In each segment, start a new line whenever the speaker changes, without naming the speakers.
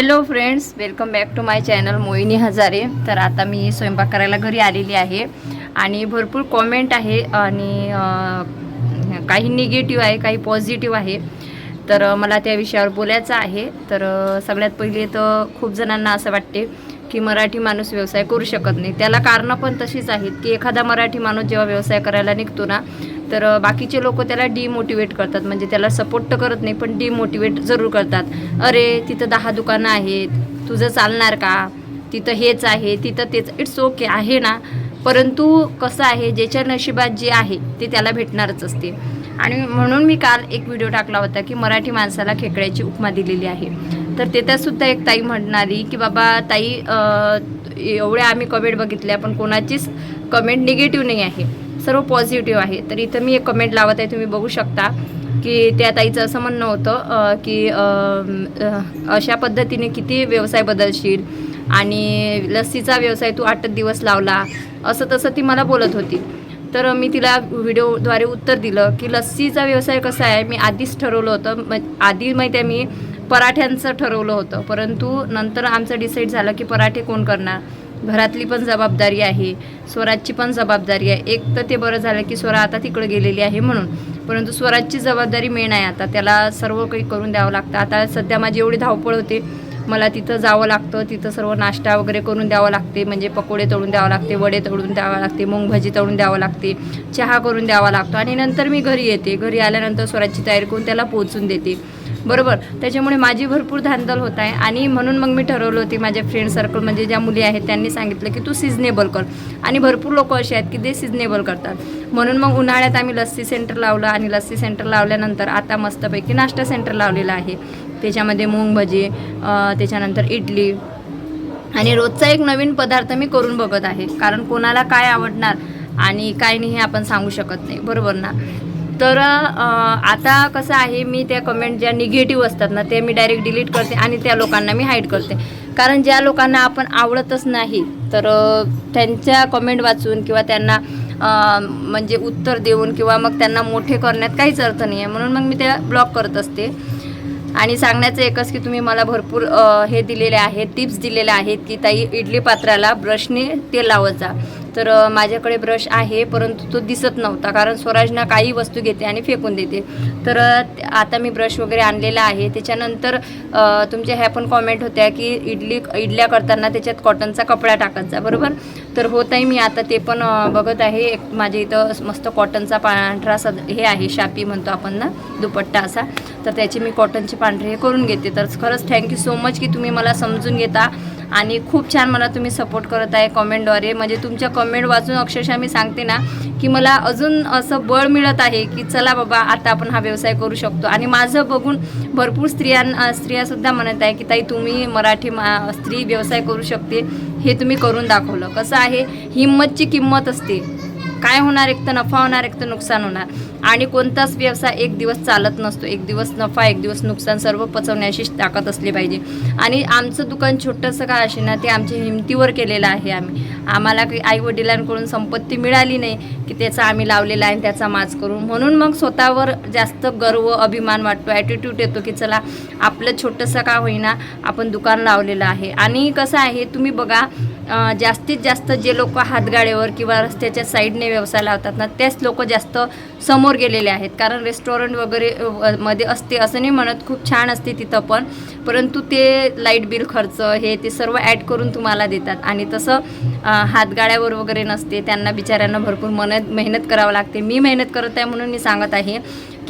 Hello friends welcome back to my channel Mohini Hazare तर आता मी स्वयंपाक करायला घरी आलेली आहे. आणि भरपूर कॉमेंट आहे आणि काही निगेटिव्ह आहे काही पॉझिटिव्ह आहे. तर मला त्या विषयावर बोलायचं आहे. तर सगळ्यात पहिले तर खूप जणांना असं वाटते की मराठी माणूस व्यवसाय करू शकत नाही. त्याला कारणं पण तशीच आहेत की एखादा मराठी माणूस जेव्हा व्यवसाय करायला निघतो ना तर बाकीचे लोक त्याला डिमोटिवेट करतात. म्हणजे त्याला सपोर्ट तर करत नाही पण डिमोटिवेट जरूर करतात. अरे तिथं दहा दुकानं आहेत. तुझं चालणार का? तिथं हेच आहे तिथं तेच. इट्स ओके आहे ना? परंतु कसं आहे ज्याच्या नशिबात जे आहे ते त्याला भेटणारच असते. आणि म्हणून मी काल एक व्हिडिओ टाकला होता की मराठी माणसाला खेकड्याची उपमा दिलेली आहे. तर त्याच्यात सुद्धा एक ताई म्हणणारी की बाबा ताई एवढ्या आम्ही कमेंट बघितल्या पण कोणाचीच कमेंट निगेटिव्ह नाही आहे. सर्व पॉझिटिव्ह आहे. तर इथं मी एक कमेंट लावत आहे तुम्ही बघू शकता की त्या ताईचं असं म्हणणं होतं की अशा पद्धतीने किती व्यवसाय बदलशील आणि लस्सीचा व्यवसाय तू आठच दिवस लावला असं तसं ती मला बोलत होती. तर मी तिला व्हिडिओद्वारे उत्तर दिलं की लस्सीचा व्यवसाय कसा आहे मी आधीच ठरवलं होतं म आधी माहिती आहे मी पराठ्यांचं ठरवलं होतं परंतु नंतर आमचं डिसाईड झालं की पराठे कोण करणार. घरातली पण जबाबदारी आहे स्वराजची पण जबाबदारी आहे. एक तर ते बरं झालं की स्वरा आता तिकडे गेलेली आहे म्हणून. परंतु स्वराजची जबाबदारी मेन आहे आता. त्याला सर्व काही करून द्यावं लागतं. आता सध्या माझी एवढी धावपळ होते. मला तिथं जावं लागतं. तिथं सर्व नाश्ता वगैरे करून द्यावं लागते. म्हणजे पकोडे तळून द्यावं लागते वडे तळून द्यावं लागते मूग तळून द्यावं लागते चहा करून द्यावा लागतो. आणि नंतर मी घरी येते. घरी आल्यानंतर स्वराजची तयारी करून त्याला पोचून देते. बरोबर. त्याच्यामुळे माझी भरपूर धांदल होत आहे. आणि म्हणून मग मी ठरवलं होती माझ्या फ्रेंड सर्कल म्हणजे ज्या मुली आहेत त्यांनी सांगितलं की तू सिजनेबल कर. आणि भरपूर लोक असे आहेत की ते सिजनेबल करतात. म्हणून मग उन्हाळ्यात आम्ही लस्सी सेंटर लावलं आणि लस्सी सेंटर लावल्यानंतर आता मस्तपैकी नाश्ता सेंटर लावलेलं आहे. त्याच्यामध्ये मूग भजी त्याच्यानंतर इडली. आणि रोजचा एक नवीन पदार्थ मी करून बघत आहे. कारण कोणाला काय आवडणार आणि काय नाही हे आपण सांगू शकत नाही. बरोबर ना? तर आता कसं आहे मी त्या कमेंट ज्या निगेटिव्ह असतात ना ते मी डायरेक्ट डिलीट करते आणि त्या लोकांना मी हाईड करते. कारण ज्या लोकांना आपण आवडतच नाही तर त्यांच्या कमेंट वाचून किंवा त्यांना म्हणजे उत्तर देऊन किंवा मग त्यांना मोठे करण्यात काहीच अर्थ नाही आहे म्हणून मग मी त्या ब्लॉक करत असते. आणि सांगण्याचं एकच की तुम्ही मला भरपूर हे दिलेले आहेत टिप्स दिलेल्या आहेत की ताई इडली पात्राला ब्रशने तेल लावत जा. तर माझ्याकडे ब्रश आहे परंतु तो दिसत नव्हता कारण स्वराजना काही वस्तू घेते आणि फेकून देते. तर आता मी ब्रश वगैरे आणलेला आहे. त्याच्यानंतर तुमच्या ह्या पण कॉमेंट होत्या की इडली इडल्या करताना त्याच्यात कॉटनचा कपडा टाकत जा बरोबर? तर होत आहे मी आता ते पण बघत आहे. एक माझ्या इथं मस्त कॉटनचा पांढरा सद हे आहे शापी म्हणतो आपण ना दुपट्टा असा. तर त्याचे मी कॉटनचे पांढरे हे करून घेते. तर खरंच थँक्यू सो मच की तुम्ही मला समजून घेता. आणि खूप छान मला तुम्ही सपोर्ट करत आहे कॉमेंटद्वारे म्हणजे तुमच्या कमेंट वाचून अक्षरशः मी सांगते ना की मला अजून असं बळ मिळत आहे की चला बाबा आता आपण हा व्यवसाय करू शकतो. आणि माझं बघून भरपूर स्त्रियां स्त्रियासुद्धा म्हणत आहे की ताई तुम्ही मराठी मा स्त्री व्यवसाय करू शकते हे तुम्ही करून दाखवलं. कसं आहे हिंमतची किंमत असते. काय होणार एक तर नफा होणार एक तर नुकसान होणार. आणि कोणताच व्यवसाय एक दिवस चालत नसतो. एक दिवस नफा एक दिवस नुकसान सर्व पचवण्याची ताकद असली पाहिजे. आणि आमचं दुकान छोटंसं काय असे ना ते आमच्या हिमतीवर केलेलं आहे आम्ही. आम्हाला काही आई वडिलांकडून संपत्ती मिळाली नाही की त्याचा आम्ही लावलेला आहे आणि त्याचा माज करून. म्हणून मग स्वतःवर जास्त गर्व अभिमान वाटतो. ॲटिट्यूड येतो की चला आपलं छोटंसं का होईना आपण दुकान लावलेलं आहे. आणि कसं आहे तुम्ही बघा जास्तीत जास्त जे लोक हातगाड्यावर किंवा रस्त्याच्या साईडने व्यवसाय लावतात ना तेच लोक जास्त समोर गेलेले आहेत. कारण रेस्टॉरंट वगैरे मध्ये असते असं नाही म्हणत खूप छान असते तिथं पण. परंतु ते लाइट बिल खर्च हे ते सर्व ॲड करून तुम्हाला देतात. आणि तसं हातगाड्यावर वगैरे नसते त्यांना बिचाऱ्यांना भरपूर मन मेहनत करावं लागते. मी मेहनत करत आहे म्हणून मी सांगत आहे.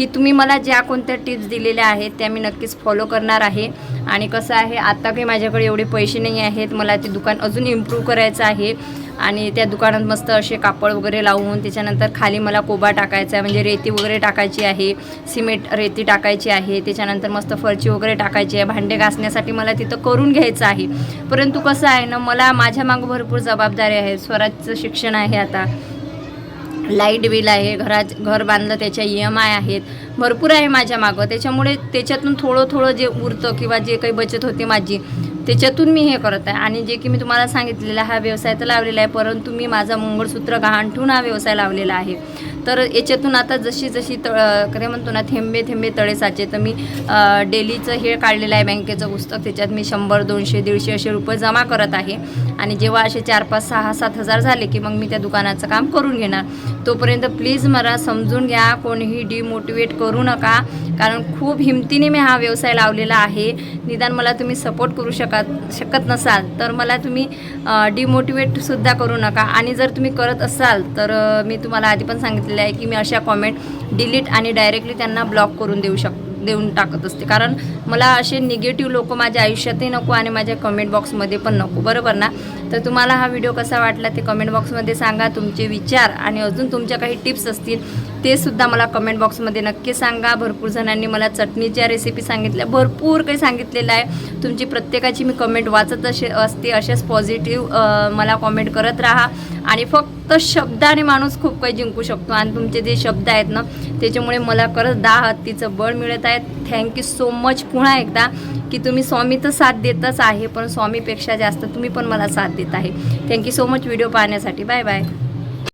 की तुम्ही मला ज्या कोणत्या टिप्स दिलेल्या आहेत त्या मी नक्कीच फॉलो करणार आहे. आणि कसं आहे आत्ता काही माझ्याकडे एवढे पैसे नाही आहेत. मला ते दुकान अजून इम्प्रूव्ह करायचं आहे. आणि त्या दुकानात मस्त असे कापड वगैरे लावून त्याच्यानंतर खाली मला कोबा टाकायचा आहे. म्हणजे रेती वगैरे टाकायची आहे सिमेंट रेती टाकायची आहे. त्याच्यानंतर मस्त फरची वगैरे टाकायची आहे. भांडे घासण्यासाठी मला तिथं करून घ्यायचं आहे. परंतु कसं आहे ना मला माझ्या मागं भरपूर जबाबदारी आहे. स्वराजचं शिक्षण आहे आता. लाइट बिल आहे घरा घर बांधलं त्याच्या ई एम आय आहेत. भरपूर आहे माझ्या मागं. त्याच्यामुळे त्याच्यातून थोडं थोडं जे उरतं किंवा जे काही बचत होते माझी त्याच्यातून मी हे करत आहे. आणि जे की मी तुम्हाला सांगितलेला हा व्यवसाय तर लावलेला आहे परंतु मी माझा मंगळसूत्र गहाण ठेवून हा व्यवसाय लावलेला आहे. तर याच्यातून आता जशी जशी तळ खरे म्हणतो ना थेंबे थेंबे तळे साचे तर मी डेलीचं हे काढलेलं आहे बँकेचं पुस्तक. त्याच्यात मी शंभर दोनशे दीडशे असे रुपये जमा करत आहे. आणि जेव्हा असे चार पाच सहा सात हजार झाले की मग मी त्या दुकानाचं काम करून घेणार. तोपर्यंत प्लीज मला समजून घ्या कोणीही डिमोटिवेट करू नका. कारण खूप हिमतीने मी हा व्यवसाय लावलेला आहे. निदान मला तुम्ही सपोर्ट करू शकत शकत नसाल तर मला तुम्ही डिमोटिवेटसुद्धा करू नका. आणि जर तुम्ही करत असाल तर मी तुम्हाला आधी पण सांगितलेलं आहे की मी अशा कॉमेंट डिलीट आणि डायरेक्टली त्यांना ब्लॉक करून देऊ शक देऊन टाकत असते. कारण मला असे निगेटिव्ह लोक माझ्या आयुष्यातही नको आणि माझ्या कमेंट बॉक्समध्ये पण नको. बरोबर ना? तर तुम्हाला हा व्हिडिओ कसा वाटला ते कमेंट बॉक्समध्ये सांगा. तुमचे विचार आणि अजून तुमच्या काही टिप्स असतील ते सुद्धा मला कमेंट बॉक्समध्ये नक्की सांगा. भरपूर जणांनी मला चटणीच्या रेसिपी सांगितल्या भरपूर काही सांगितलेलं आहे. तुमची प्रत्येकाची मी कमेंट वाचत असे असते. असेच पॉझिटिव्ह मला कॉमेंट करत राहा. आणि फक्त फक्त शब्दाने माणूस खूप काही जिंकू शकतो. आणि तुमचे जे शब्द आहेत ना त्याच्यामुळे मला खरंच दहा हत्तीचं बळ मिळत आहे. थँक्यू सो मच पुन्हा एकदा की तुम्ही स्वामी तर साथ देतच आहे पण स्वामीपेक्षा जास्त तुम्ही पण मला साथ देत आहे. Thank you so much video पाहण्यासाठी. Bye bye